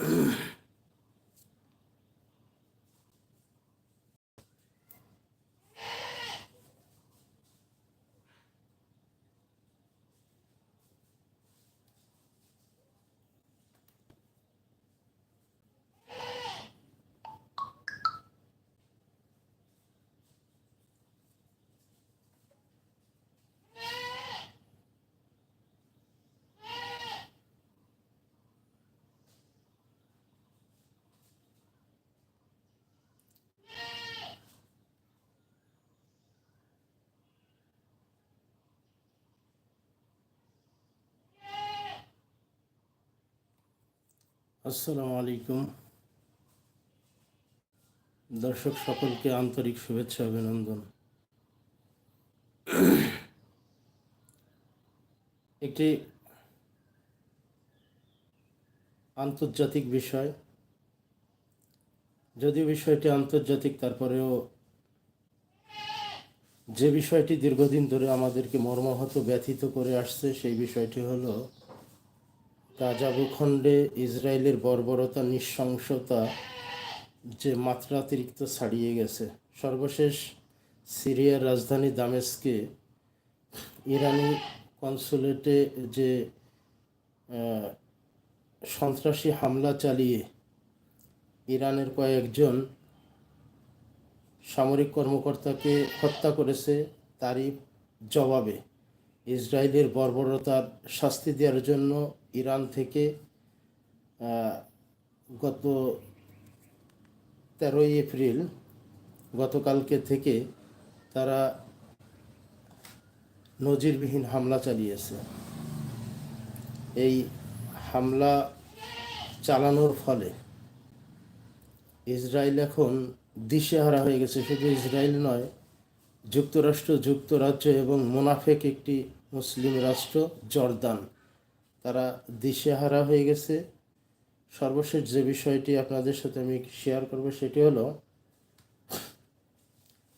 Ugh. আসসালামু আলাইকুম। দর্শক সকলকে আন্তরিক শুভেচ্ছা, অভিনন্দন। একটি আন্তর্জাতিক বিষয়। যদিও বিষয়টি আন্তর্জাতিক, তারপরেও যে বিষয়টি দীর্ঘদিন ধরে আমাদেরকে মর্মাহত ব্যথিত করে আসছে, সেই বিষয়টি হলো গাজা ভূখণ্ডে ইসরায়েলের বর্বরতা, নৃশংসতা যে মাত্রাতিরিক্ত ছাড়িয়ে গেছে। সর্বশেষ সিরিয়ার রাজধানী দামেস্কে ইরানি কনসুলেটে যে সন্ত্রাসী হামলা চালিয়ে ইরানের কয়েকজন সামরিক কর্মকর্তাকে হত্যা করেছে তারই জবাবে। ইসরায়েলের বর্বরতার শাস্তি দেওয়ার জন্য ইরান থেকে গত তেরোই এপ্রিল গতকালকে থেকে তারা নজিরবিহীন হামলা চালিয়েছে। এই হামলা চালানোর ফলে ইসরায়েল এখন দিশেহারা হয়ে গেছে। শুধু ইসরায়েল নয়, যুক্তরাষ্ট্র, যুক্তরাজ্য এবং মোনাফেক একটি মুসলিম রাষ্ট্র জর্দান। তারা দিশেহারা হয়ে গেছে। সর্বশেষ যে বিষয়টি আপনাদের সাথে আমি শেয়ার করব সেটি হলো,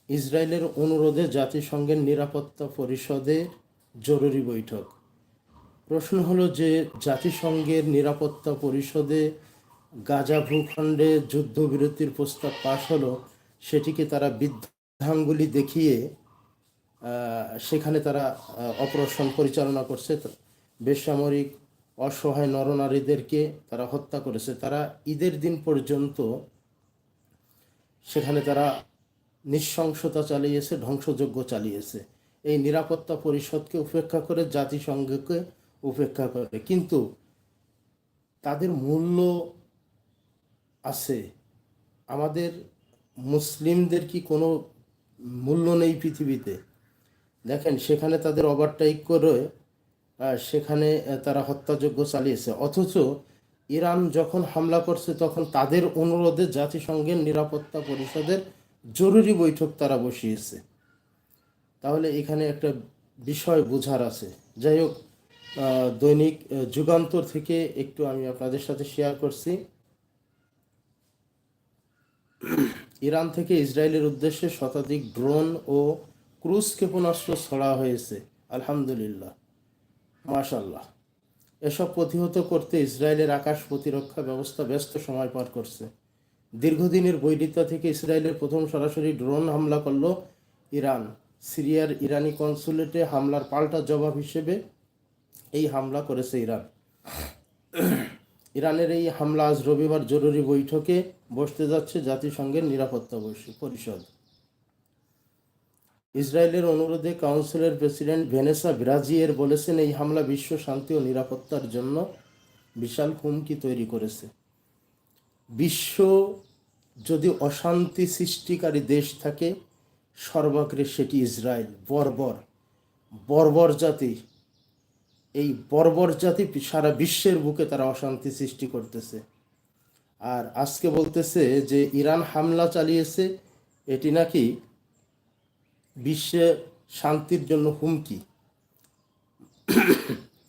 ইসরায়েলের অনুরোধে জাতিসংঘের নিরাপত্তা পরিষদের জরুরি বৈঠক। প্রশ্ন হলো যে, জাতিসংঘের নিরাপত্তা পরিষদে গাজা ভূখণ্ডে যুদ্ধবিরতির প্রস্তাব পাশ হলো, সেটিকে তারা বৃদ্ধাঙ্গুলি দেখিয়ে সেখানে তারা অপারেশন পরিচালনা করছে। বেসামরিক অসহায় নরনারীদেরকে তারা হত্যা করেছে। তারা ঈদের দিন পর্যন্ত সেখানে তারা নৃশংসতা চালিয়েছে, ধ্বংসযজ্ঞ চালিয়েছে। এই নিরাপত্তা পরিষদকে উপেক্ষা করে, জাতিসংঘকে উপেক্ষা করে। কিন্তু তাদের মূল্য আছে। আমাদের মুসলিমদের কি কোনো মূল্য নেই পৃথিবীতে? দেখেন, সেখানে তাদের ওভারটাইক করে সেখানে তারা হত্যাযজ্ঞ চালিয়েছে। অথচ ইরান যখন হামলা করছে, তখন তাদের অনুরোধে জাতিসংঘের নিরাপত্তা পরিষদের জরুরি বৈঠক তারা বসিয়েছে। তাহলে এখানে একটা বিষয় বোঝার আছে। যাই হোক দৈনিক যুগান্তর থেকে একটু আমি আপনাদের সাথে শেয়ার করছি। ইরান থেকে ইসরায়েলের উদ্দেশ্যে শতাধিক ড্রোন ও ক্রুজ ক্ষেপণাস্ত্র ছড়া হয়েছে। আলহামদুলিল্লাহ। মাশাল্লাহ এসব প্রতিহত করতে ইসরায়েলের আকাশ প্রতিরক্ষা ব্যবস্থা ব্যস্ত সময় পার করছে। দীর্ঘদিনের বৈরিতা থেকে ইসরায়েলের প্রথম সরাসরি ড্রোন হামলা করল ইরান। সিরিয়ার ইরানি কনসুলেটে হামলার পাল্টা জবাব হিসেবে এই হামলা করেছে ইরান। ইরানের এই হামলা আজ রবিবার জরুরি বৈঠকে বসতে যাচ্ছে জাতিসংঘের নিরাপত্তা পরিষদ। ইসরায়েলের অনুরোধে কাউন্সিলের প্রেসিডেন্ট ভেনেসা ব্রাজিয়ের বলেছেন, এই হামলা বিশ্ব শান্তি ও নিরাপত্তার জন্য বিশাল হুমকি তৈরি করেছে। বিশ্ব যদি অশান্তি সৃষ্টিকারী দেশ থাকে, সর্বাগ্রে সেটি ইসরায়েল। বর্বর বর্বর জাতি। এই বর্বর জাতি সারা বিশ্বের বুকে তারা অশান্তি সৃষ্টি করতেছে। আর আজকে বলতেছে যে, ইরান হামলা চালিয়েছে, এটি নাকি বিশ্বে শান্তির জন্য হুমকি।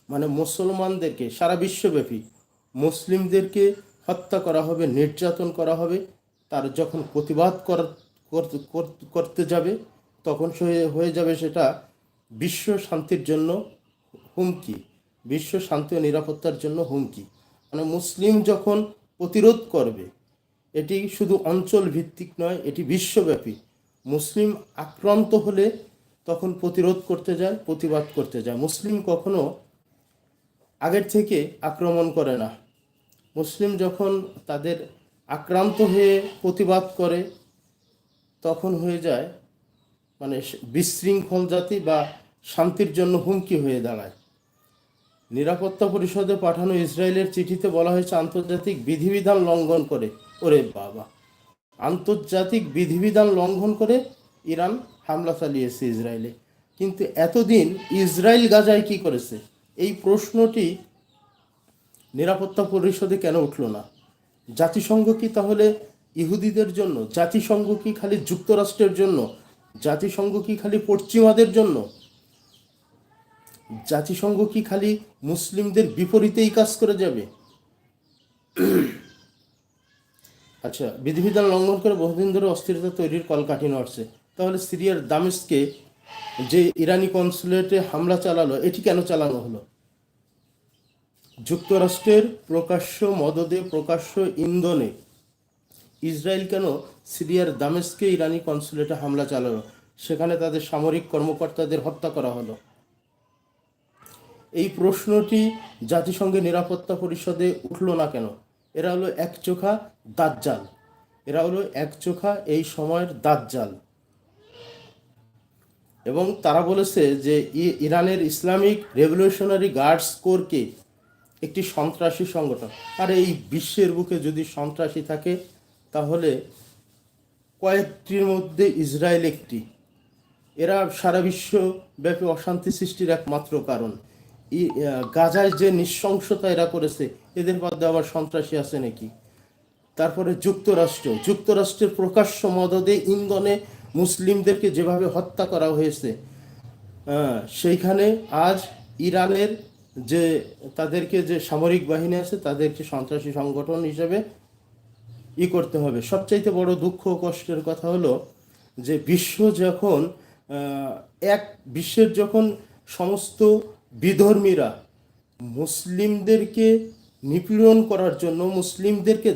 মানে মুসলমানদেরকে সারা বিশ্বব্যাপী মুসলিমদেরকে হত্যা করা হবে, নির্যাতন করা হবে, তার যখন প্রতিবাদ কর- করতে- যাবে, তখন হয়ে যাবে সেটা বিশ্ব শান্তির জন্য হুমকি, বিশ্ব শান্তি ও নিরাপত্তার জন্য হুমকি। মানে মুসলিম যখন প্রতিরোধ করবে, এটি শুধু অঞ্চল ভিত্তিক নয়, এটি বিশ্বব্যাপী। মুসলিম আক্রান্ত হলে তখন প্রতিরোধ করতে যায় প্রতিবাদ করতে যায় মুসলিম কখনো আগের থেকে আক্রমণ করে না। মুসলিম যখন তাদের আক্রান্ত হয়ে প্রতিবাদ করে, তখন হয়ে যায় মানে বিশৃঙ্খল জাতি বা শান্তির জন্য হুমকি হয়ে দাঁড়ায়। নিরাপত্তা পরিষদে পাঠানো ইসরায়েলের চিঠিতে বলা হয়েছে, আন্তর্জাতিক বিধিবিধান লঙ্ঘন করে। ওরে বাবা! আন্তর্জাতিক বিধিবিধান লঙ্ঘন করে ইরান হামলা চালিয়েছে ইসরায়েলে। কিন্তু এতদিন ইসরায়েল গাজায় কি করেছে? এই প্রশ্নটি নিরাপত্তা পরিষদে কেন উঠল না? জাতিসংঘ কি তাহলে ইহুদিদের জন্য? জাতিসংঘ কি খালি যুক্তরাষ্ট্রের জন্য? জাতিসংঘ কি খালি পশ্চিমাদের জন্য? জাতিসংঘ কি খালি মুসলিমদের বিপরীতেই কাজ করে যাবে? আচ্ছা বিধিবিধান লঙ্ঘন করে বহুদিন ধরে অস্থিরতা তৈরির কলকাঠি নড়ছে। তাহলে সিরিয়ার দামেস্কে যে ইরানি কনসুলেটে হামলা চালালো, এটি কেন চালানো হলো? যুক্তরাষ্ট্রের প্রকাশ্য মদদে প্রকাশ্য ইন্ধনে ইসরায়েল কেন সিরিয়ার দামেস্কে ইরানি কনসুলেটে হামলা চালালো? সেখানে তাদের সামরিক কর্মকর্তাদের হত্যা করা হলো। এই প্রশ্নটি জাতিসংঘের নিরাপত্তা পরিষদে উঠল না কেন? এরা হলো এক চোখা দাজ্জাল। এরা হলো এক চোখা এই সময়ের দাজ্জাল। এবং তারা বলেছে যে ইরানের ইসলামিক রেভলিউশনারি গার্ডস কোরকে একটি সন্ত্রাসী সংগঠন। আর এই বিশ্বের বুকে যদি সন্ত্রাসী থাকে, তাহলে কয়েকটির মধ্যে ইসরায়েল একটি। এরা সারা বিশ্বব্যাপী অশান্তি সৃষ্টির একমাত্র কারণ। গাজায় যে নৃশংসতা এরা করেছে, এদের মধ্যে আবার সন্ত্রাসী আছে নাকি? তারপরে যুক্তরাষ্ট্র, যুক্তরাষ্ট্রের প্রকাশ্য মদদে ইন্ধনে মুসলিমদেরকে যেভাবে হত্যা করা হয়েছে সেইখানে আজ ইরানের যে, তাদেরকে যে সামরিক বাহিনী আছে, তাদেরকে সন্ত্রাসী সংগঠন হিসেবে ই করতে হবে। সবচাইতে বড় দুঃখ কষ্টের কথা হলো যে বিশ্ব যখন এক, বিশ্বের যখন সমস্ত বিধর্মীরা মুসলিমদেরকে নিপীড়ন করার জন্য, মুসলিমদেরকে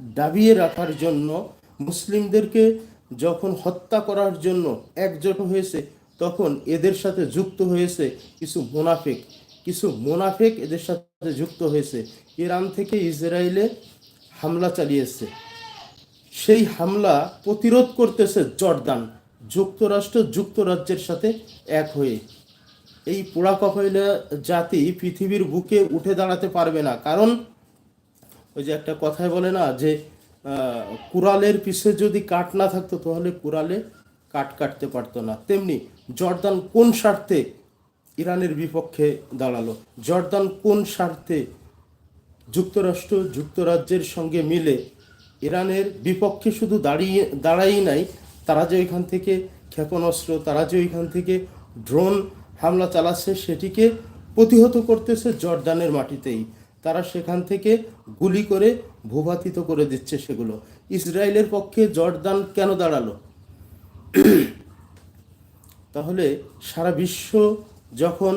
দাবিয়ে রাখার জন্য, মুসলিমদেরকে যখন হত্যা করার জন্য একজোট হয়েছে, তখন এদের সাথে যুক্ত হয়েছে কিছু মোনাফেক। কিছু মোনাফেক এদের সাথে যুক্ত হয়েছে। ইরান থেকে ইসরায়েলে হামলা চালিয়েছে। সেই হামলা প্রতিরোধ করতেছে জর্দান। যুক্তরাষ্ট্র যুক্তরাজ্যের সাথে এক হয়ে। এই পোড়া কপাইলা জাতি পৃথিবীর বুকে উঠে দাঁড়াতে পারবে না। কারণ, ওই যে একটা কথায় বলে না যে কুড়ালের পিছে যদি কাঠ না থাকতো, তাহলে কুড়ালে কাঠ কাটতে পারতো না। তেমনি জর্দান কোন স্বার্থে ইরানের বিপক্ষে দাঁড়াল? জর্দান কোন স্বার্থে যুক্তরাষ্ট্র যুক্তরাজ্যের সঙ্গে মিলে ইরানের বিপক্ষে শুধু দাঁড়িয়ে দাঁড়াই নাই, তারা যে ওইখান থেকে ক্ষেপণাস্ত্র, তারা যে ওইখান থেকে ড্রোন হামলা চালাচ্ছে, সেটিকে প্রতিহত করতেছে জর্দানের মাটিতেই। তারা সেখান থেকে গুলি করে ভূপাতিত করে দিচ্ছে সেগুলো। ইসরায়েলের পক্ষে জর্দান কেন দাঁড়াল? তাহলে সারা বিশ্ব যখন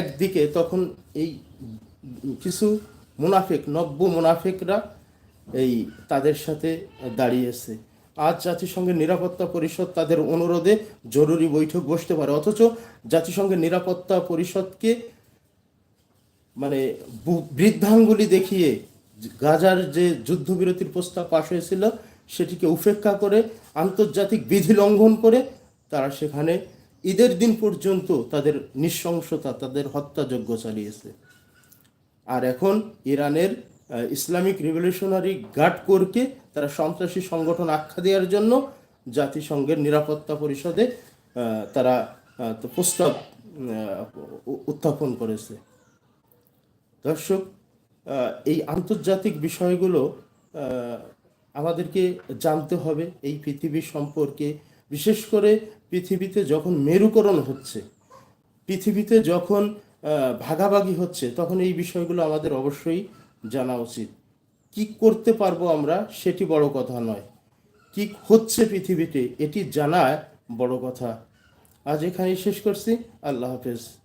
একদিকে, তখন এই কিছু মুনাফেক, নব্য মুনাফেকরা এই তাদের সাথে দাঁড়িয়েছে। আজ জাতিসংঘের নিরাপত্তা পরিষদ তাদের অনুরোধে জরুরি বৈঠক বসতে পারে। অথচ জাতিসংঘের নিরাপত্তা পরিষদকে মানে বৃদ্ধাঙ্গুলি দেখিয়ে গাজার যে যুদ্ধবিরতির প্রস্তাব পাশ হয়েছিল, সেটিকে উপেক্ষা করে, আন্তর্জাতিক বিধি লঙ্ঘন করে তারা সেখানে ঈদের দিন পর্যন্ত তাদের নৃশংসতা, তাদের হত্যাযজ্ঞ চালিয়েছে। আর এখন ইরানের ইসলামিক রিভলিউশনারি গার্ড কোরকে তারা সন্ত্রাসী সংগঠন আখ্যা দেওয়ার জন্য জাতিসংঘের নিরাপত্তা পরিষদে তারা প্রস্তাব উত্থাপন করেছে। দর্শক এই আন্তর্জাতিক বিষয়গুলো আমাদেরকে জানতে হবে এই পৃথিবী সম্পর্কে। বিশেষ করে পৃথিবীতে যখন মেরুকরণ হচ্ছে, পৃথিবীতে যখন ভাগাভাগি হচ্ছে, তখন এই বিষয়গুলো আমাদের অবশ্যই জানা উচিত। কি করতে পারব আমরা সেটি বড় কথা নয়। কি হচ্ছে পৃথিবীতে এটি জানা বড় কথা। আজ এখানেই শেষ করছি। আল্লাহ হাফেজ।